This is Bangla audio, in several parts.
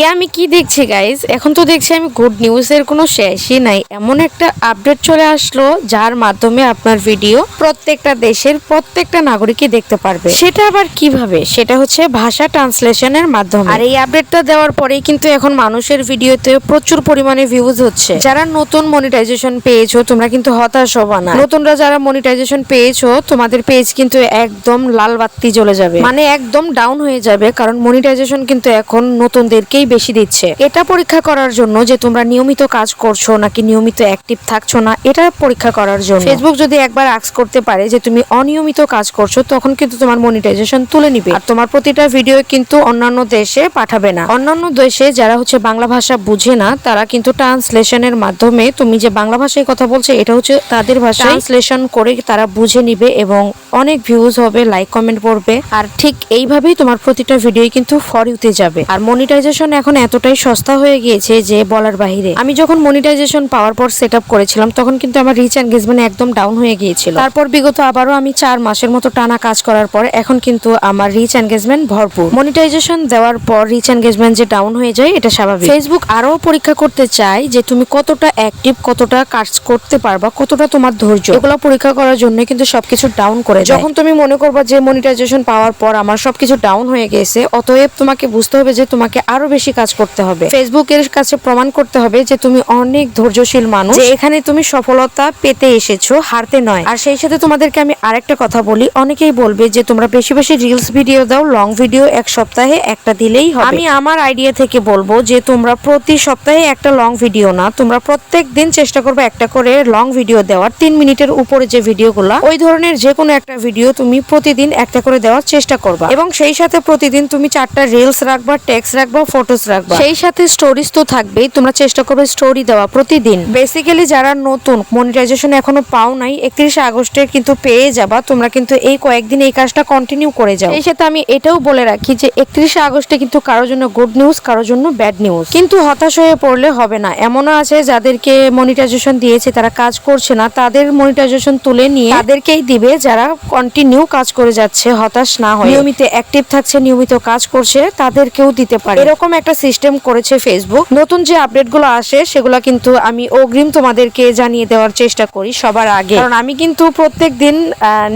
এ আমি কি দেখছি গাইজ এখন তো দেখছি আমি গুড নিউজের কোনো শেষই নাই। এমন একটা আপডেট চলে আসলো, যার মাধ্যমে আপনার ভিডিও প্রত্যেকটা দেশের প্রত্যেকটা নাগরিকই দেখতে পারবে। সেটা আবার কীভাবে? সেটা হচ্ছে ভাষা ট্রান্সলেশনের মাধ্যমে। আর এই আপডেটটা দেওয়ার পরেই কিন্তু এখন মানুষের ভিডিওতে প্রচুর পরিমাণে ভিউজ হচ্ছে। যারা নতুন মনিটাইজেশন পেয়েছ তোমরা কিন্তু হতাশ হবা না। নতুনরা যারা মনিটাইজেশন পেয়েছ তোমাদের পেজ কিন্তু একদম লাল বাত্তি জ্বলে যাবে। মানে একদম ডাউন হয়ে যাবে, কারণ মনিটাইজেশন কিন্তু এখন নতুনদেরকেই বেশি দিচ্ছে। এটা পরীক্ষা করার জন্য যে তোমরা নিয়মিত কাজ করছ নাকি নিয়মিত অ্যাক্টিভ থাকছো না, এটা পরীক্ষা করার জন্য। ফেসবুক যদি একবার আক্স করতে পারে যে তুমি অনিয়মিত কাজ করছ, তখন কিন্তু তোমার মনিটাইজেশন তুলে নিবে। আর তোমার প্রতিটা ভিডিও কিন্তু অন্যান্য দেশে পাঠাবে না। অন্যান্য দেশে যারা হচ্ছে বাংলা ভাষা বুঝে না, তারা কিন্তু ট্রান্সলেশনের মাধ্যমে তুমি যে বাংলা ভাষায় কথা বলছো, এটা হচ্ছে তাদের ভাষা ট্রান্সলেশন করে তারা বুঝে নিবে এবং অনেক ভিউজ হবে লাইক কমেন্ট পড়বে। আর ঠিক এইভাবেই তোমার প্রতিটা ভিডিও কিন্তু ফর ইউতে যাবে। আর মনিটাইজেশন এখন এতটাই সস্তা হয়ে গিয়েছে যে বলার বাহিরে। আমি যখন মনিটাইজেশন পাওয়ার পর সেট করেছিলাম, তখন কিন্তু আমার রিচ এনগেজমেন্ট একদম ডাউন হয়ে গিয়েছিল। তারপর বিগত আবারও আমি চার মাসের মতো টানা কাজ করার পর এখন কিন্তু আমার রিচ এনগেজমেন্ট ভরপুর। মনিটাইজেশন দেওয়ার পর রিচ এনগেজমেন্ট যে ডাউন হয়ে যায়, এটা স্বাভাবিক। ফেসবুক আরও পরীক্ষা করতে চায় যে তুমি কতটা অ্যাক্টিভ কতটা কাজ করতে পারবা, কতটা তোমার ধৈর্য। এগুলো পরীক্ষা করার জন্য কিন্তু সবকিছু ডাউন করে যখন তুমি মনে করবা যে মনিটাইজেশন পাওয়ার পর আমার সবকিছু ডাউন হয়ে গেছে, অতএব তোমাকে বুঝতে হবে যে তোমাকে আরও বেশি কাজ করতে হবে। ফেসবুকের কাছে প্রমাণ করতে হবে যে তুমি অনেক ধৈর্যশীল মানুষ। এখানে তুমি সফলতা পেতে এসেছ, হারতে নয়। আর সেই সাথে তোমাদেরকে আমি আরেকটা কথা বলি। অনেকেই বলবে যে তোমরা বেশি বেশি রিলস ভিডিও দাও লং ভিডিও এক সপ্তাহে একটা দিলেই হবে। আমি আমার আইডিয়া থেকে বলব যে তোমরা প্রতি সপ্তাহে একটা লং ভিডিও না, তোমরা প্রত্যেক দিন চেষ্টা করবে একটা করে লং ভিডিও দেওয়ার। তিন মিনিটের উপরে যে ভিডিও ভিডিওগুলো ওই ধরনের যে কোনো একটা ভিডিও তুমি প্রতিদিন একটা করে দেওয়ার চেষ্টা করবা। এবং সেই সাথে প্রতিদিন তুমি চারটা রিলস রাখবা টেক্সট রাখবা ফটোস রাখবা। সেই সাথে স্টোরিজ তো থাকবেই তোমরা চেষ্টা করবে স্টোরি দেওয়া প্রতিদিন। বেসিক্যালি যারা নতুন মনিটাইজেশন এখনও পাও নাই একত্রিশে আগস্টে কিন্তু পেয়ে যাবা তোমরা কিন্তু এই কয়েকদিন এই কাজটা কন্টিনিউ করে যাও। সেই সাথে আমি এটাও বলে রাখি যে একত্রিশে আগস্টে কিন্তু কারোর জন্য গুড নিউজ কারোর জন্য ব্যাড নিউজ কিন্তু হতাশ হয়ে পড়লে হবে না। এমনও আছে যাদেরকে মনিটাইজেশন দিয়েছে তারা কাজ করছে না তাদের মনিটাইজেশন তুলে নিয়ে তাদেরকেই দিবে যারা কন্টিনিউ কাজ করে যাচ্ছে হতাশ না হয়ে। নিয়মিত অ্যাক্টিভ থাকছে নিয়মিত কাজ করছে তাদেরকেও দিতে পারে। এরকম একটা সিস্টেম করেছে ফেসবুক নতুন যে আপডেটগুলো আসে, সেগুলো কিন্তু আমি অগ্রিম তোমাদেরকে জানিয়ে দেওয়ার চেষ্টা করি সবার আগে। কারণ আমি কিন্তু প্রত্যেক দিন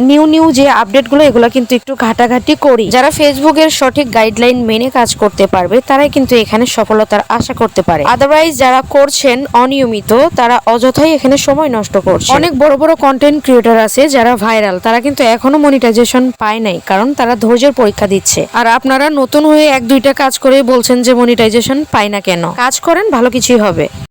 নিউ নিউ যে আপডেটগুলো এগুলো কিন্তু একটু ঘাটাঘাটি করি। যারা ফেসবুকের সঠিক গাইডলাইন মেনে কাজ করতে পারবে, তারাই কিন্তু এখানে সফলতার আশা করতে পারে। আদারওয়াইজ যারা করছেন অনিয়মিত, তারা অযথাই এখানে সময় নষ্ট করছে অনেক বড় বড় কন্টেন্ট ক্রিয়েটর আছে যারা ভাইরাল তারা কিন্তু এখনও মনিটাইজেশন পায় নাই, কারণ তারা ধৈর্যের পরীক্ষা দিচ্ছে। আর আপনারা নতুন হয়ে এক, দুইটা কাজ করে বলছেন যে মনিটাইজেশন পাই না কেন? কাজ করেন ভালো কিছুই হবে।